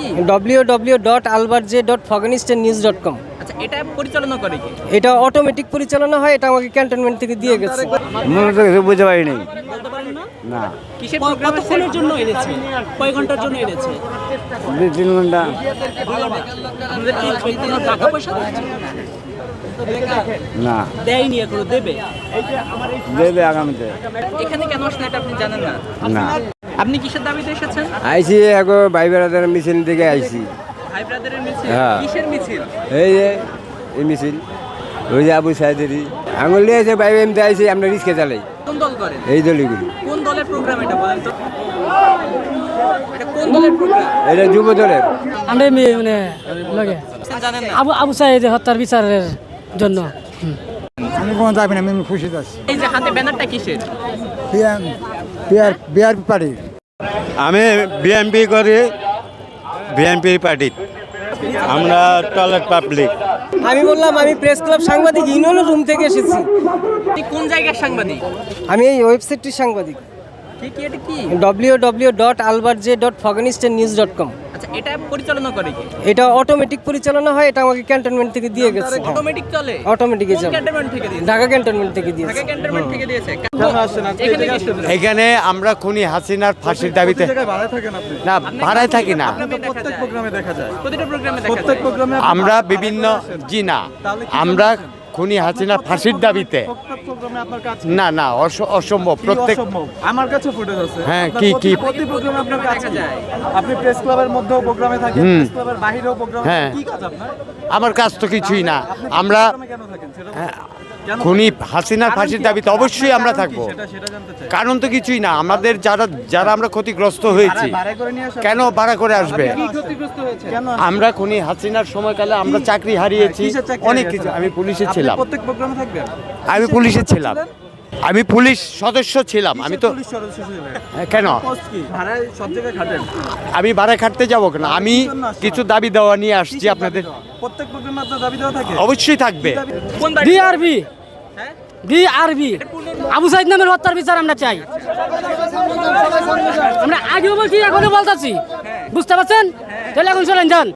কি? W W dot আলবার J dot Afghanistan news dot com আচ্ছা এটা পরিচালনা করে কি? এটা অটোমেটিক পরিচালনা হয় এটা আমাকে ক্যান্টনমেন্ট থেকে দিয়ে গেছে। মূলত কিছু বুঝতে পারিনি। না? কিসের জন্য এনেছে? কয় ঘণ্টার জন্য এনেছে? দুই তিন ঘণ্টা। টাকা পয়সা? না। দেয়নি এখনও দেবে? দেবে আগামীতে। এখানে কেন আসলে এটা আপনি জানেন না? না। আপনি কিসের দাবিতে এসেছেন? আইসি এখন ভাই বেড়াদের মিছিল থেকে আইসি। ভাই ব্রাদারের মিছিল? হ্যাঁ। কিসের মিছিল? এই যে এই মিছিল। ওই যে আবু সাহেদেরই আঙুল নিয়ে এসে ভাই এমনি আইসি আমরা রিক্সা চালাই। কোন দল করেন এই দলিগুলি কোন দলের প্রোগ্রাম এটা বলেন তো? এটা কোন দলের প্রোগ্রাম এটা যুব দলের। আমরা মানে লগে আবু আবু সাইদ হত্যার বিচারের জন্য আমি কোনো যাবি না আমি খুশি আছি। এই যে হাতে ব্যানারটা কিসের? BR BR party. আমি বিএমপি করি বিএমপি পার্টি। আমরা টয়লেট পাবলিক। আমি বললাম আমি প্রেস ক্লাব সাংবাদিক ইউনিয়নের রুম থেকে এসেছি। কোন জায়গার সাংবাদিক? আমি এই ওয়েবসাইটটির সাংবাদিক। কি কি এটা কি? ডব্লিউ ডব্লিউ ডট আলবার J dot Afghanistan news dot com আচ্ছা এটা পরিচালনা করে কি? এটা অটোমেটিক পরিচালনা হয় এটা আমাকে ক্যান্টনমেন্ট থেকে দিয়ে গেছে। অটোমেটিক চলে? অটোমেটিকই চলে। ক্যান্টনমেন্ট থেকে দিয়েছে? ঢাকা ক্যান্টনমেন্ট থেকে দিয়েছে। ঢাকা ক্যান্টনমেন্ট থেকে দিয়েছে। এখানে আমরা খুনি হাসিনার ফাঁসির দাবিতে না ভাড়ায় থাকি না। প্রোগ্রামে দেখা যায়। প্রতিটা প্রোগ্রামে দেখা যায়। আমরা বিভিন্ন জি না। আমরা খুনি হাসিনার ফাঁসির দাবিতে। না না অসম্ভব প্রত্যেক আমার কাছে ফুটেজ আছে। হ্যাঁ, কি, কি? প্রতি প্রোগ্রামে আপনার কাছে যায়। আপনি প্রেস ক্লাবের মধ্যেও প্রোগ্রামে থাকেন। প্রেস ক্লাবের বাইরেও প্রোগ্রামে হ্যাঁ। কি কাজ আপনার? আমার কাজ তো কিছুই না। আমরা প্রোগ্রামে কেন থাকেন? সেটা হ্যাঁ, কেন খুনি হাসিনার ফাঁসির দাবিতে অবশ্যই আমরা থাকব। সেটা সেটা জানতে চাই। কারণ তো কিছুই না। আমাদের যারা যারা আমরা ক্ষতিগ্রস্ত হয়েছি কেন ভাড়া করে আসবে? কি ক্ষতিগ্রস্ত হয়েছে কেন আমরা খুনি হাসিনার সময়কালে আমরা চাকরি হারিয়েছি অনেক কিছু আমি পুলিশে ছিলাম। প্রত্যেক প্রোগ্রামে থাকবেন আমি পুলিশে ছিলাম। আমি পুলিশ সদস্য ছিলাম। আমি তো পুলিশ সদস্য ছিলেন হ্যাঁ, কেন? আমি ভাড়া খাটতে যাব কেন? আমি? কিছু দাবি দেওয়া নিয়ে আসছি আপনাদের দেওয়া? প্রত্যেক প্রোগ্রামে আপনার দাবি দেওয়া থাকে? অবশ্যই থাকবে। ডিআরবি। হ্যাঁ? ডিআরবি। আবু সাইদ নামের হত্যার বিচার আমরা চাই। আমরা আগেও বলছি এখনও বলতেছি। বুঝতে পারছেন? তাহলে এখন চলেন যান।